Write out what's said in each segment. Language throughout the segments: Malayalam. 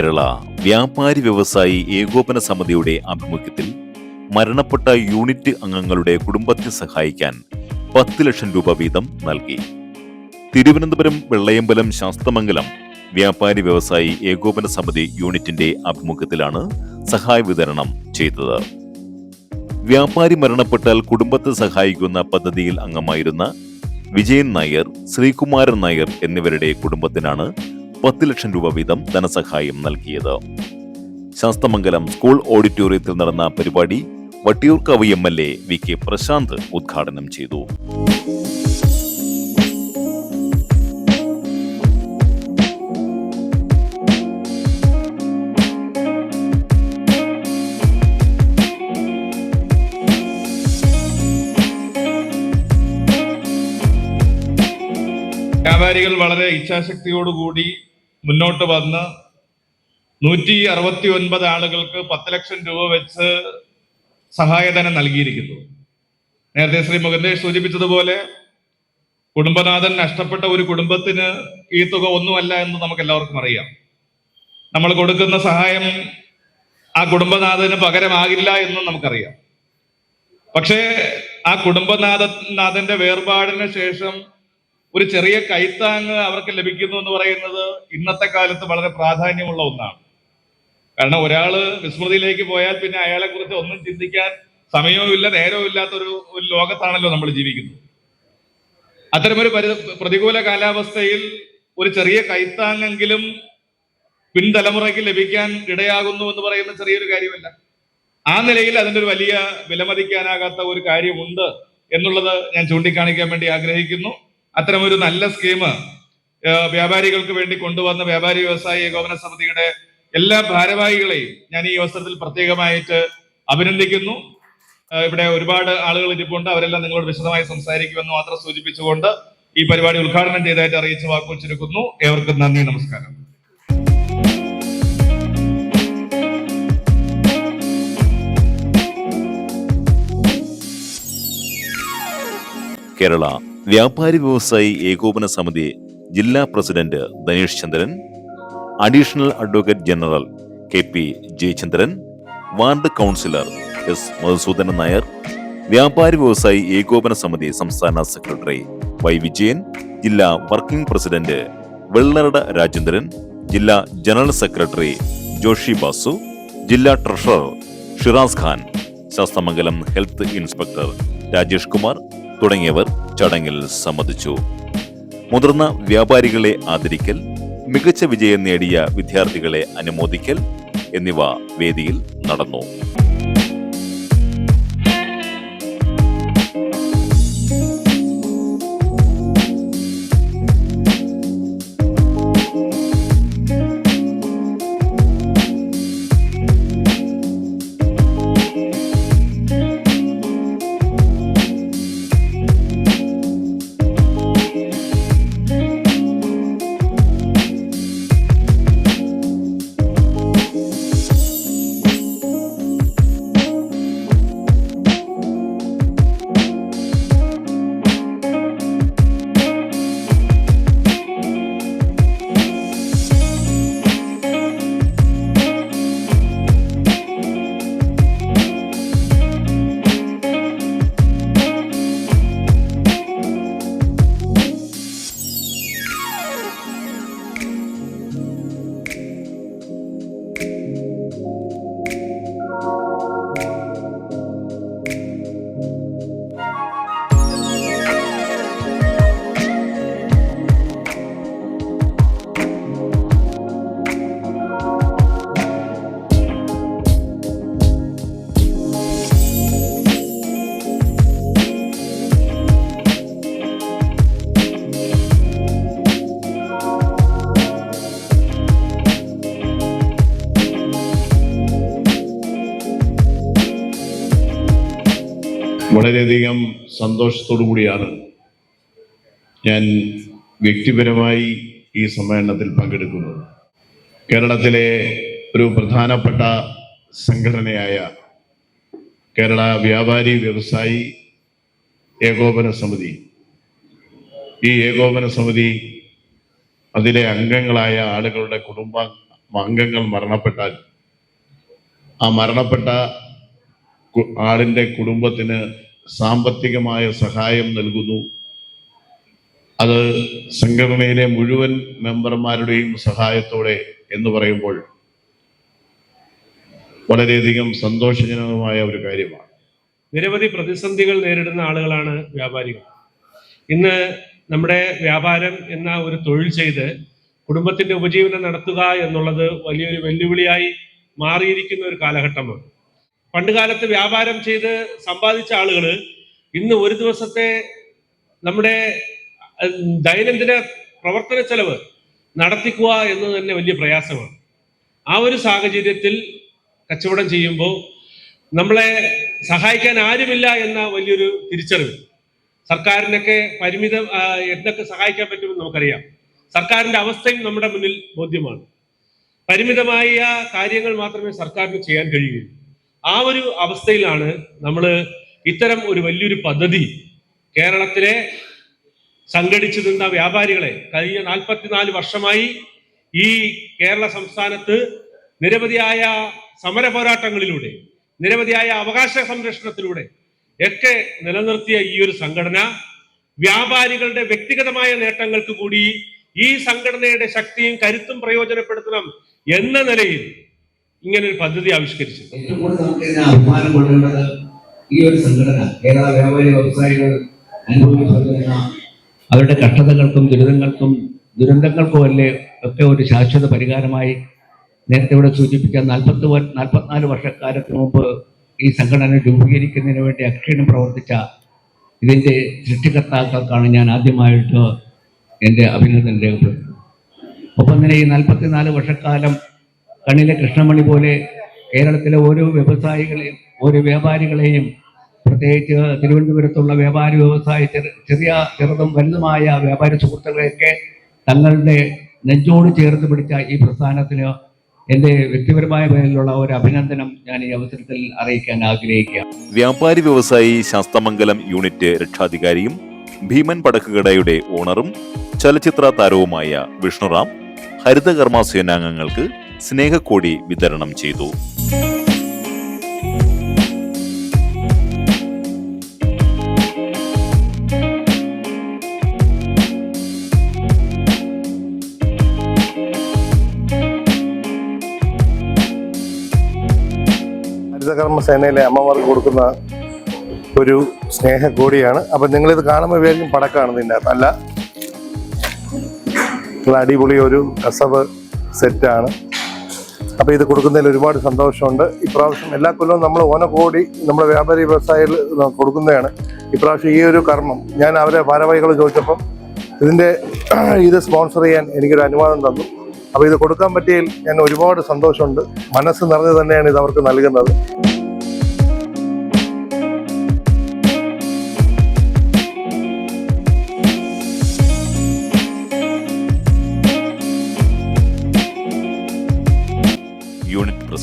കേരള വ്യാപാരി വ്യവസായി ഏകോപന സമിതിയുടെ ആഭിമുഖ്യത്തിൽ മരണപ്പെട്ട യൂണിറ്റ് അംഗങ്ങളുടെ കുടുംബത്തെ സഹായിക്കാൻ പത്ത് ലക്ഷം രൂപ വീതം നൽകി. തിരുവനന്തപുരം വെള്ളയമ്പലം ശാസ്തമംഗലം വ്യാപാരി വ്യവസായി ഏകോപന സമിതി യൂണിറ്റിന്റെ ആഭിമുഖ്യത്തിലാണ് സഹായ വിതരണം ചെയ്തത്. വ്യാപാരി മരണപ്പെട്ടാൽ കുടുംബത്തെ സഹായിക്കുന്ന പദ്ധതിയിൽ അംഗമായിരുന്ന വിജയൻ നായർ ശ്രീകുമാരൻ നായർ എന്നിവരുടെ കുടുംബത്തിനാണ് പത്ത് ലക്ഷം രൂപ വീതം ധനസഹായം നൽകിയത്. ശാസ്തമംഗലം സ്കൂൾ ഓഡിറ്റോറിയത്തിൽ നടന്ന പരിപാടി Vattiyoorkavu M L A V K Prasanth ഉദ്ഘാടനം ചെയ്തു. വ്യാപാരികൾ വളരെ ഇച്ഛാശക്തിയോടുകൂടി മുന്നോട്ട് വന്ന് നൂറ്റി അറുപത്തി ഒൻപത് ആളുകൾക്ക് പത്ത് ലക്ഷം രൂപ വെച്ച് സഹായധനം നൽകിയിരിക്കുന്നു. നേരത്തെ ശ്രീ മുകന്ദേഷ് സൂചിപ്പിച്ചതുപോലെ കുടുംബനാഥൻ നഷ്ടപ്പെട്ട ഒരു കുടുംബത്തിന് ഈ തുക ഒന്നുമല്ല എന്ന് നമുക്ക് എല്ലാവർക്കും അറിയാം. നമ്മൾ കൊടുക്കുന്ന സഹായം ആ കുടുംബനാഥന് പകരമാകില്ല എന്നും നമുക്കറിയാം. പക്ഷേ ആ കുടുംബനാഥ നാഥന്റെ വേർപാടിന് ശേഷം ഒരു ചെറിയ കൈത്താങ് അവർക്ക് ലഭിക്കുന്നു എന്ന് പറയുന്നത് ഇന്നത്തെ കാലത്ത് വളരെ പ്രാധാന്യമുള്ള ഒന്നാണ്. കാരണം ഒരാൾ വിസ്മൃതിയിലേക്ക് പോയാൽ പിന്നെ അയാളെ കുറിച്ച് ഒന്നും ചിന്തിക്കാൻ സമയവുമില്ല നേരവും ഇല്ലാത്തൊരു ഒരു ലോകത്താണല്ലോ നമ്മൾ ജീവിക്കുന്നത്. അത്തരമൊരു പരി പ്രതികൂല കാലാവസ്ഥയിൽ ഒരു ചെറിയ കൈത്താങ്ങെങ്കിലും പിൻതലമുറയ്ക്ക് ലഭിക്കാൻ ഇടയാകുന്നു എന്ന് പറയുന്ന ചെറിയൊരു കാര്യമല്ല. ആ നിലയിൽ അതിന്റെ ഒരു വലിയ വിലമതിക്കാനാകാത്ത ഒരു കാര്യമുണ്ട് എന്നുള്ളത് ഞാൻ ചൂണ്ടിക്കാണിക്കാൻ വേണ്ടി ആഗ്രഹിക്കുന്നു. അത്തരമൊരു നല്ല സ്കീം വ്യാപാരികൾക്ക് വേണ്ടി കൊണ്ടുവന്ന വ്യാപാരി വ്യവസായ ഏകോപന സമിതിയുടെ എല്ലാ ഭാരവാഹികളെയും ഞാൻ ഈ അവസരത്തിൽ പ്രത്യേകമായിട്ട് അഭിനന്ദിക്കുന്നു. ഇവിടെ ഒരുപാട് ആളുകൾ ഇരിപ്പുണ്ട്. അവരെല്ലാം നിങ്ങളോട് വിശദമായി സംസാരിക്കുമെന്ന് മാത്രം സൂചിപ്പിച്ചുകൊണ്ട് ഈ പരിപാടി ഉദ്ഘാടനം ചെയ്തതായിട്ട് അറിയിച്ചു വാക്കുകൾ ചുരുക്കുന്നു ഏവർക്കും നന്ദി നമസ്കാരം. കേരള വ്യാപാരി വ്യവസായി ഏകോപന സമിതി ജില്ലാ president Dhanesh Chandran additional advocate general K P Jayachandran ward councillor S Madhusoodanan Nair വ്യാപാരി വ്യവസായി ഏകോപന സമിതി സംസ്ഥാന സെക്രട്ടറി വൈ വിജയൻ ജില്ലാ വർക്കിംഗ് പ്രസിഡന്റ് വെള്ളറട രാജേന്ദ്രൻ ജില്ലാ ജനറൽ സെക്രട്ടറി ജോഷി ബാസു ജില്ലാ treasurer Shiraz Khan Sasthamangalam health inspector Rajesh Kumar തുടങ്ങിയവർ ചടങ്ങിൽ സംബന്ധിച്ചു. മുതിർന്ന വ്യാപാരികളെ ആദരിക്കൽ മികച്ച വിജയം നേടിയ വിദ്യാർത്ഥികളെ അനുമോദിക്കൽ എന്നിവ വേദിയിൽ നടന്നു. വളരെയധികം സന്തോഷത്തോടു കൂടിയാണ് ഞാൻ വ്യക്തിപരമായി ഈ സമ്മേളനത്തിൽ പങ്കെടുക്കുന്നത്. കേരളത്തിലെ ഒരു പ്രധാനപ്പെട്ട സംഘടനയായ കേരള വ്യാപാരി വ്യവസായി ഏകോപന സമിതി. ഈ ഏകോപന സമിതി അതിലെ അംഗങ്ങളായ ആളുകളുടെ കുടുംബ അംഗങ്ങൾ മരണപ്പെട്ടാൽ ആ മരണപ്പെട്ട ആളിന്റെ കുടുംബത്തിന് സാമ്പത്തികമായ സഹായം നൽകുന്നു. അത് സംഘടനയിലെ മുഴുവൻ മെമ്പർമാരുടെയും സഹായത്തോടെ എന്ന് പറയുമ്പോൾ വളരെയധികം സന്തോഷജനകമായ ഒരു കാര്യമാണ്. നിരവധി പ്രതിസന്ധികൾ നേരിടുന്ന ആളുകളാണ് വ്യാപാരികൾ. ഇന്ന് നമ്മുടെ വ്യാപാരം എന്ന ഒരു തൊഴിൽ ചെയ്ത് കുടുംബത്തിന്റെ ഉപജീവനം നടത്തുക എന്നുള്ളത് വലിയൊരു വെല്ലുവിളിയായി മാറിയിരിക്കുന്ന ഒരു കാലഘട്ടമാണ്. പണ്ടുകാലത്ത് വ്യാപാരം ചെയ്ത് സമ്പാദിച്ച ആളുകൾ ഇന്ന് ഒരു ദിവസത്തെ നമ്മുടെ ദൈനംദിന പ്രവർത്തന ചെലവ് നടത്തിക്കുക എന്ന് തന്നെ വലിയ പ്രയാസമാണ്. ആ ഒരു സാഹചര്യത്തിൽ കച്ചവടം ചെയ്യുമ്പോൾ നമ്മളെ സഹായിക്കാൻ ആരുമില്ല എന്ന വലിയൊരു തിരിച്ചറിവ്. സർക്കാരിനൊക്കെ പരിമിത എന്തൊക്കെ സഹായിക്കാൻ പറ്റുമെന്ന് നമുക്കറിയാം. സർക്കാരിന്റെ അവസ്ഥയും നമ്മുടെ മുന്നിൽ ബോധ്യമാണ്. പരിമിതമായ കാര്യങ്ങൾ മാത്രമേ സർക്കാരിന് ചെയ്യാൻ കഴിയുകയുള്ളൂ ആ ഒരു അവസ്ഥയിലാണ് നമ്മൾ ഇത്തരം ഒരു വലിയൊരു പദ്ധതി കേരളത്തിലെ സംഘടിച്ചു നിന്ന വ്യാപാരികളെ കഴിഞ്ഞ നാൽപ്പത്തിനാല് വർഷമായി ഈ കേരള സംസ്ഥാനത്ത് നിരവധിയായ സമര പോരാട്ടങ്ങളിലൂടെ നിരവധിയായ അവകാശ സംരക്ഷണത്തിലൂടെ ഒക്കെ നിലനിർത്തിയ ഈ ഒരു സംഘടന വ്യാപാരികളുടെ വ്യക്തിഗതമായ നേട്ടങ്ങൾക്ക് കൂടി ഈ സംഘടനയുടെ ശക്തിയും കരുത്തും പ്രയോജനപ്പെടുത്തണം എന്ന നിലയിൽ ഇങ്ങനെ ഒരു പദ്ധതി ആവിഷ്കരിച്ചു. ഏറ്റവും കൂടുതൽ നമുക്ക് അഭിമാനം കൊള്ളേണ്ടത് ഈ ഒരു സംഘടന കേരള വ്യാപാരി വ്യവസായികൾ അനുഭവിക്കുന്ന അവരുടെ കഷ്ടതകൾക്കും ദുരിതങ്ങൾക്കും ദുരന്തങ്ങൾക്കും അല്ലേ ഒക്കെ ഒരു ശാശ്വത പരിഹാരമായി നേരത്തെ ഇവിടെ സൂചിപ്പിച്ച നാൽപ്പത്തി നാൽപ്പത്തിനാല് വർഷക്കാലത്തിന് മുമ്പ് ഈ സംഘടന രൂപീകരിക്കുന്നതിന് വേണ്ടി അക്ഷീണം പ്രവർത്തിച്ച ഇതിന്റെ സൃഷ്ടികർത്താക്കൾക്കാണ് ഞാൻ ആദ്യമായിട്ട് എന്റെ അഭിനന്ദനം രേഖപ്പെടുത്തുന്നത്. ഒപ്പം തന്നെ ഈ നാൽപ്പത്തിനാല് വർഷക്കാലം കണ്ണിലെ കൃഷ്ണമണി പോലെ കേരളത്തിലെ ഓരോ വ്യവസായികളെയും ഓരോ വ്യാപാരികളെയും പ്രത്യേകിച്ച് തിരുവനന്തപുരത്തുള്ള വ്യാപാരി വ്യവസായ ചെറിയ ചെറുതും വലുതുമായ വ്യാപാരി സുഹൃത്തുക്കളെയൊക്കെ തങ്ങളുടെ നെഞ്ചോട് ചേർത്ത് പിടിച്ച ഈ പ്രസ്ഥാനത്തിന് എന്റെ വ്യക്തിപരമായ പേരിലുള്ള ഒരു അഭിനന്ദനം ഞാൻ ഈ അവസരത്തിൽ അറിയിക്കാൻ ആഗ്രഹിക്കുക വ്യാപാരി വ്യവസായി ശാസ്തമംഗലം യൂണിറ്റ് രക്ഷാധികാരിയും ഭീമൻ പടക്കുകടയുടെ ഓണറും ചലച്ചിത്ര താരവുമായ വിഷ്ണുറാം ഹരിതകർമ്മ സേനാംഗങ്ങൾക്ക് സ്നേഹക്കോടി വിതരണം ചെയ്തു. ഹരിതകർമ്മ സേനയിലെ അമ്മമാർക്ക് കൊടുക്കുന്ന ഒരു സ്നേഹക്കോടിയാണ്. അപ്പം നിങ്ങളിത് കാണുമ്പോൾ വിചാരിക്കും പടക്കാണ് ഇതിന്റെ അകത്ത്. അല്ല നിങ്ങൾ അടിപൊളി ഒരു കസവ് സെറ്റാണ് അപ്പോൾ ഇത് കൊടുക്കുന്നതിൽ ഒരുപാട് സന്തോഷമുണ്ട്. ഇപ്രാവശ്യം എല്ലാ കൊല്ലവും നമ്മൾ ഓനക്കോടി നമ്മുടെ വ്യാപാരി വ്യവസായികൾ കൊടുക്കുന്നതാണ്. ഇപ്രാവശ്യം ഈ ഒരു കർമ്മം. ഞാൻ അവരെ ഭാരവാഹികൾ ചോദിച്ചപ്പം ഇതിന്റെ ഇത് സ്പോൺസർ ചെയ്യാൻ എനിക്കൊരു അനുവാദം തന്നു. അപ്പോൾ ഇത് കൊടുക്കാൻ പറ്റിയതിൽ ഞാൻ ഒരുപാട് സന്തോഷമുണ്ട്. മനസ്സ് നിറഞ്ഞു തന്നെയാണ് ഇത് അവർക്ക് നൽകുന്നത്.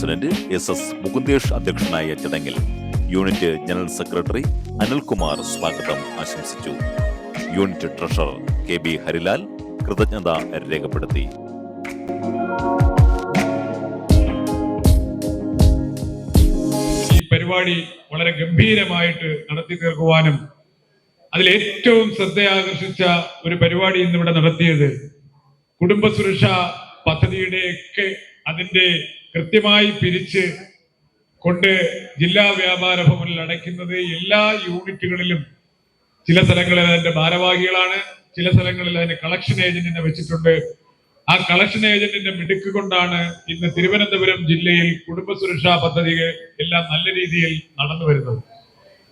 പ്രസിഡന്റ് എസ് എസ് മുകുന്ദേഷ് അധ്യക്ഷനായ ചടങ്ങിൽ യൂണിറ്റ് ജനറൽ സെക്രട്ടറി അനിൽകുമാർ സ്വാഗതം ആശംസിച്ചു. Unit treasurer K B Harilal കൃതജ്ഞത രേഖപ്പെടുത്തി. ഈ പരിപാടി വളരെ ഗംഭീരമായിട്ട് നടത്തി തീർക്കുവാനും അതിൽ ഏറ്റവും ശ്രദ്ധയാകർഷിച്ച ഒരു പരിപാടി ഇന്നിവിടെ നടത്തിയത് കുടുംബ സുരക്ഷാ പദ്ധതിയുടെയൊക്കെ അതിന്റെ കൃത്യമായി പിരിച്ച് കൊണ്ട് ജില്ലാ വ്യാപാര ഭവനിൽ അടയ്ക്കുന്നത് എല്ലാ യൂണിറ്റുകളിലും ചില സ്ഥലങ്ങളിൽ അതിന്റെ ഭാരവാഹികളാണ് ചില സ്ഥലങ്ങളിൽ അതിന്റെ കളക്ഷൻ ഏജന്റിനെ വെച്ചിട്ടുണ്ട്. ആ കളക്ഷൻ ഏജന്റിന്റെ മിടുക്ക് കൊണ്ടാണ് ഇന്ന് തിരുവനന്തപുരം ജില്ലയിൽ കുടുംബ സുരക്ഷാ പദ്ധതികൾ എല്ലാം നല്ല രീതിയിൽ നടന്നു വരുന്നത്.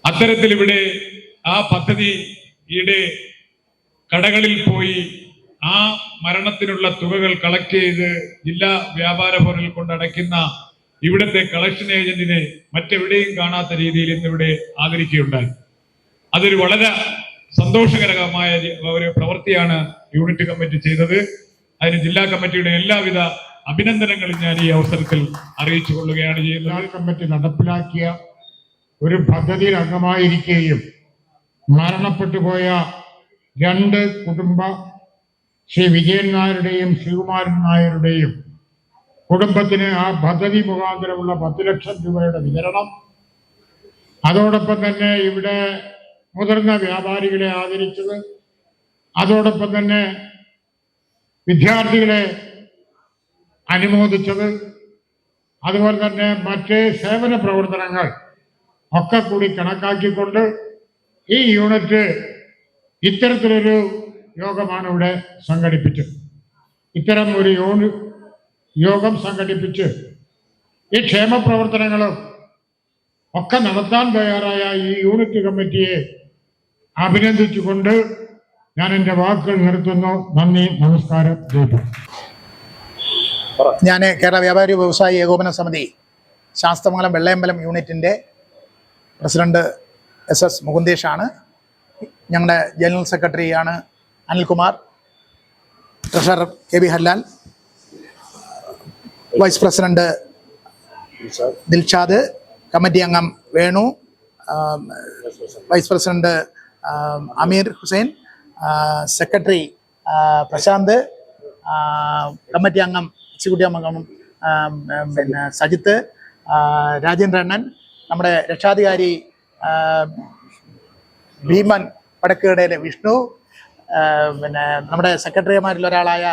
അത്തരത്തിൽ ഇവിടെ ആ പദ്ധതിയുടെ കടകളിൽ പോയി ആ മരണത്തിനുള്ള തുകകൾ കളക്ട് ചെയ്ത് ജില്ലാ വ്യാപാര ഭവനിൽ കൊണ്ടടയ്ക്കുന്ന ഇവിടുത്തെ കളക്ഷൻ ഏജന്റിനെ മറ്റെവിടെയും കാണാത്ത രീതിയിൽ ഇന്നിവിടെ ആദരിക്കുകയുണ്ടായി. അതൊരു വളരെ സന്തോഷകരമായ ഒരു പ്രവൃത്തിയാണ് യൂണിറ്റ് കമ്മിറ്റി ചെയ്തത്. അതിന് ജില്ലാ കമ്മിറ്റിയുടെ എല്ലാവിധ അഭിനന്ദനങ്ങളും ഞാൻ ഈ അവസരത്തിൽ അറിയിച്ചു കൊള്ളുകയാണ് ചെയ്യുന്നത് കമ്മിറ്റി നടപ്പിലാക്കിയ ഒരു പദ്ധതിയിൽ അംഗമായിരിക്കുകയും മരണപ്പെട്ടു പോയ രണ്ട് കുടുംബ ശ്രീ വിജയൻ നായരുടെയും ശ്രീകുമാരൻ നായരുടെയും കുടുംബത്തിന് ആ പദ്ധതി മുഖാന്തരമുള്ള പത്ത് ലക്ഷം രൂപയുടെ വിതരണം. അതോടൊപ്പം തന്നെ ഇവിടെ മുതിർന്ന വ്യാപാരികളെ ആദരിച്ചത്. അതോടൊപ്പം തന്നെ വിദ്യാർത്ഥികളെ അനുമോദിച്ചത്. അതുപോലെ തന്നെ മറ്റ് സേവന പ്രവർത്തനങ്ങൾ ഒക്കെ കൂടി കണക്കാക്കിക്കൊണ്ട് ഈ യൂണിറ്റ് ഇത്തരത്തിലൊരു യോഗമാണ് ഇവിടെ സംഘടിപ്പിച്ചത്. ഇത്തരം ഒരു യോഗം സംഘടിപ്പിച്ച് ഈ ക്ഷേമ പ്രവർത്തനങ്ങളും ഒക്കെ നടത്താൻ തയ്യാറായ ഈ യൂണിറ്റ് കമ്മിറ്റിയെ അഭിനന്ദിച്ചുകൊണ്ട് ഞാൻ എന്റെ വാക്കുകൾ നിർത്തുന്നു. നന്ദി നമസ്കാരം. ജയിപ്പു ഞാൻ കേരള വ്യാപാരി വ്യവസായി ഏകോപന സമിതി ശാസ്തമംഗലം വെള്ളയമ്പലം യൂണിറ്റിന്റെ പ്രസിഡന്റ് എസ് എസ് മുകുന്ദേഷാണ്. ഞങ്ങളുടെ ജനറൽ സെക്രട്ടറിയാണ് Anilkumar treasurer K B Harlal vice president Dilshad committee അംഗം Venu vice president Ameer Hussain secretary Prashanth committee അംഗം എക്സിക്യൂട്ടീവ് അംഗം പിന്നെ സജിത്ത് ആ, രാജേന്ദ്ര അണ്ണൻ നമ്മുടെ രക്ഷാധികാരി ഭീമൻ വടക്കുകടയിലെ വിഷ്ണു പിന്നെ നമ്മുടെ സെക്രട്ടറിമാരിൽ ഒരാളായ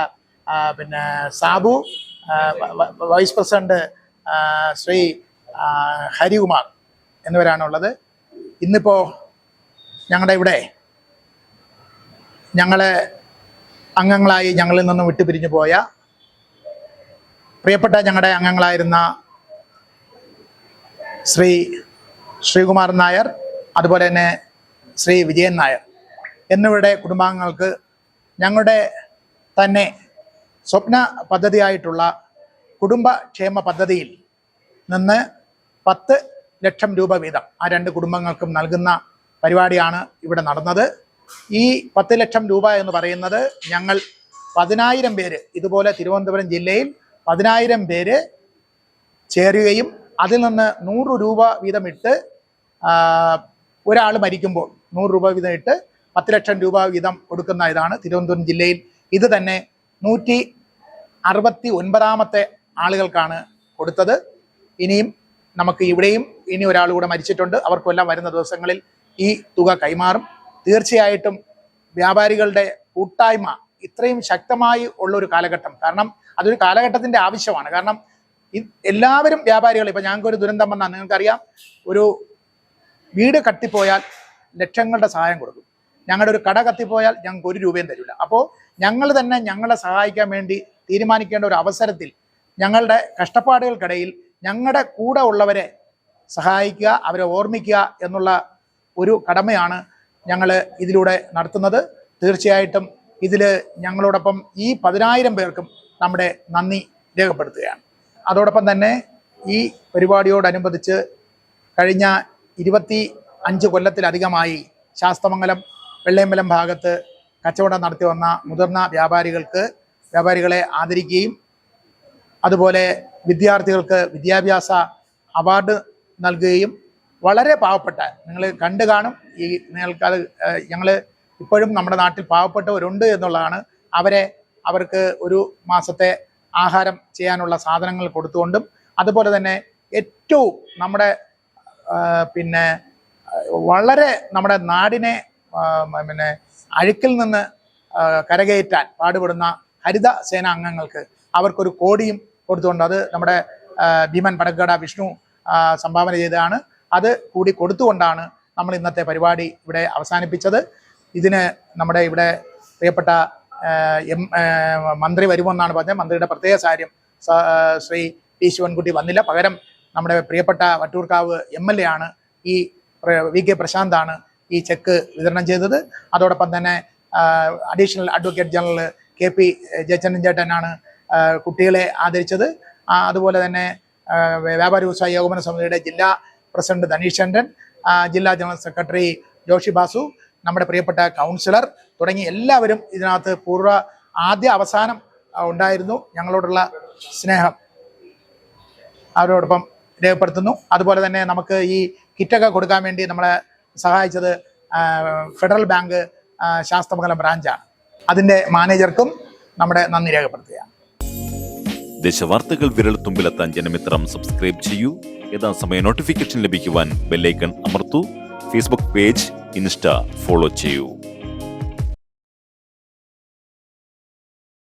പിന്നെ സാബു വൈസ് പ്രസിഡന്റ് ശ്രീ ഹരികുമാർ എന്നിവരാണുള്ളത്. ഇന്നിപ്പോൾ ഞങ്ങളുടെ ഇവിടെ ഞങ്ങളെ അംഗങ്ങളായി ഞങ്ങളിൽ നിന്നും വിട്ടുപിരിഞ്ഞു പോയ പ്രിയപ്പെട്ട ഞങ്ങളുടെ അംഗങ്ങളായിരുന്ന ശ്രീ ശ്രീകുമാർ നായർ അതുപോലെ തന്നെ ശ്രീ വിജയൻ നായർ. എന്നിവരുടെ കുടുംബാംഗങ്ങൾക്ക് ഞങ്ങളുടെ തന്നെ സ്വപ്ന പദ്ധതിയായിട്ടുള്ള കുടുംബക്ഷേമ പദ്ധതിയിൽ നിന്ന് പത്ത് ലക്ഷം രൂപ വീതം ആ രണ്ട് കുടുംബങ്ങൾക്കും നൽകുന്ന പരിപാടിയാണ് ഇവിടെ നടന്നത്. ഈ പത്ത് ലക്ഷം രൂപ എന്ന് പറയുന്നത് ഞങ്ങൾ പതിനായിരം പേര് ഇതുപോലെ തിരുവനന്തപുരം ജില്ലയിൽ പതിനായിരം പേര് ചേരുകയും അതിൽ നിന്ന് നൂറ് രൂപ വീതമിട്ട് ഒരാൾ മരിക്കുമ്പോൾ നൂറ് രൂപ വീതം ഇട്ട് പത്ത് ലക്ഷം രൂപ വീതം കൊടുക്കുന്ന ഇതാണ് തിരുവനന്തപുരം ജില്ലയിൽ. ഇത് തന്നെ നൂറ്റി അറുപത്തി ഒൻപതാമത്തെ ആളുകൾക്കാണ് കൊടുത്തത്. ഇനിയും നമുക്ക് ഇവിടെയും ഇനി ഒരാൾ കൂടെ മരിച്ചിട്ടുണ്ട്. അവർക്കെല്ലാം വരുന്ന ദിവസങ്ങളിൽ ഈ തുക കൈമാറും. തീർച്ചയായിട്ടും വ്യാപാരികളുടെ കൂട്ടായ്മ ഇത്രയും ശക്തമായി ഉള്ള ഒരു കാലഘട്ടം. കാരണം അതൊരു കാലഘട്ടത്തിന്റെ ആവശ്യമാണ്. കാരണം എല്ലാവരും വ്യാപാരികൾ ഇപ്പം ഞങ്ങൾക്ക് ഒരു ദുരന്തം വന്നാൽ നിങ്ങൾക്കറിയാം ഒരു വീട് കട്ടിപ്പോയാൽ ലക്ഷങ്ങളുടെ സഹായം കൊടുക്കും. ഞങ്ങളുടെ ഒരു കട കത്തിപ്പോയാൽ ഞങ്ങൾക്ക് ഒരു രൂപയും തരില്ല. അപ്പോൾ ഞങ്ങൾ തന്നെ ഞങ്ങളെ സഹായിക്കാൻ വേണ്ടി തീരുമാനിക്കേണ്ട ഒരു അവസരത്തിൽ ഞങ്ങളുടെ കഷ്ടപ്പാടുകൾക്കിടയിൽ ഞങ്ങളുടെ കൂടെ ഉള്ളവരെ സഹായിക്കുക അവരെ ഓർമ്മിക്കുക എന്നുള്ള ഒരു കടമയാണ് ഞങ്ങൾ ഇതിലൂടെ നടത്തുന്നത്. തീർച്ചയായിട്ടും ഇതിൽ ഞങ്ങളോടൊപ്പം ഈ പതിനായിരം പേർക്കും നമ്മുടെ നന്ദി രേഖപ്പെടുത്തുകയാണ്. അതോടൊപ്പം തന്നെ ഈ പരിപാടിയോടനുബന്ധിച്ച് കഴിഞ്ഞ ഇരുപത്തി അഞ്ച് കൊല്ലത്തിലധികമായി ശാസ്തമംഗലം വെള്ളയമ്പലം ഭാഗത്ത് കച്ചവടം നടത്തി വന്ന മുതിർന്ന വ്യാപാരികൾക്ക് വ്യാപാരികളെ ആദരിക്കുകയും അതുപോലെ വിദ്യാർത്ഥികൾക്ക് വിദ്യാഭ്യാസ അവാർഡ് നൽകുകയും വളരെ പാവപ്പെട്ട നിങ്ങൾ കണ്ടു കാണും ഈ നിങ്ങൾക്ക് അത് ഞങ്ങൾ ഇപ്പോഴും നമ്മുടെ നാട്ടിൽ പാവപ്പെട്ടവരുണ്ട് എന്നുള്ളതാണ്. അവരെ അവർക്ക് ഒരു മാസത്തെ ആഹാരം ചെയ്യാനുള്ള സാധനങ്ങൾ കൊടുത്തുകൊണ്ടും അതുപോലെ തന്നെ ഏറ്റവും നമ്മുടെ പിന്നെ വളരെ നമ്മുടെ നാടിനെ പിന്നെ അഴുക്കിൽ നിന്ന് കരകയറ്റാൻ പാടുപെടുന്ന ഹരിത സേന അംഗങ്ങൾക്ക് അവർക്കൊരു കോടിയും കൊടുത്തുകൊണ്ട് അത് നമ്മുടെ ഭീമൻ പടക്കട വിഷ്ണു സംഭാവന ചെയ്തതാണ്. അത് കൂടി കൊടുത്തുകൊണ്ടാണ് നമ്മൾ ഇന്നത്തെ പരിപാടി ഇവിടെ അവസാനിപ്പിച്ചത്. ഇതിന് നമ്മുടെ ഇവിടെ പ്രിയപ്പെട്ട എം മന്ത്രി വരുമെന്നാണ് പറഞ്ഞത്. മന്ത്രിയുടെ പ്രത്യേക കാര്യം ശ്രീ പി ശിവൻകുട്ടി വന്നില്ല. പകരം നമ്മുടെ പ്രിയപ്പെട്ട വട്ടൂർക്കാവ് എം എൽ എ ആണ്. ഈ വി കെ പ്രശാന്താണ് ഈ ചെക്ക് വിതരണം ചെയ്തത്. അതോടൊപ്പം തന്നെ additional advocate general K P Jayachandran ചേട്ടനാണ് കുട്ടികളെ ആദരിച്ചത്. അതുപോലെ തന്നെ വ്യാപാര വ്യവസായ ഏകോപന സമിതിയുടെ ജില്ലാ പ്രസിഡന്റ് ധനീഷ് ചന്ദ്രൻ ജില്ലാ ജനറൽ സെക്രട്ടറി ജോഷി ബാസു നമ്മുടെ പ്രിയപ്പെട്ട കൗൺസിലർ തുടങ്ങി എല്ലാവരും ഇതിനകത്ത് പൂർവ ആദ്യ അവസാനം ഉണ്ടായിരുന്നു. ഞങ്ങളോടുള്ള സ്നേഹം അവരോടൊപ്പം രേഖപ്പെടുത്തുന്നു. അതുപോലെ തന്നെ നമുക്ക് ഈ കിറ്റൊക്കെ കൊടുക്കാൻ വേണ്ടി നമ്മളെ സഹായിച്ചത് ഫെഡറൽ ബാങ്ക് ശാസ്ത്രമംഗലം ബ്രാഞ്ചാണ്. അതിന്റെ മാനേജർക്കും നമ്മുടെ നന്ദി രേഖപ്പെടുത്തുകയാണ്. ദേശവാർത്തകൾ വിരൽ തുമ്പിലെത്താൻ ജനമിത്രം സബ്സ്ക്രൈബ് ചെയ്യൂ. യഥാസമയം നോട്ടിഫിക്കേഷൻ ലഭിക്കുവാൻ ബെല്ലൈക്കൺ അമർത്തു. ഫേസ്ബുക്ക് പേജ് ഇൻസ്റ്റ ഫോളോ ചെയ്യൂ.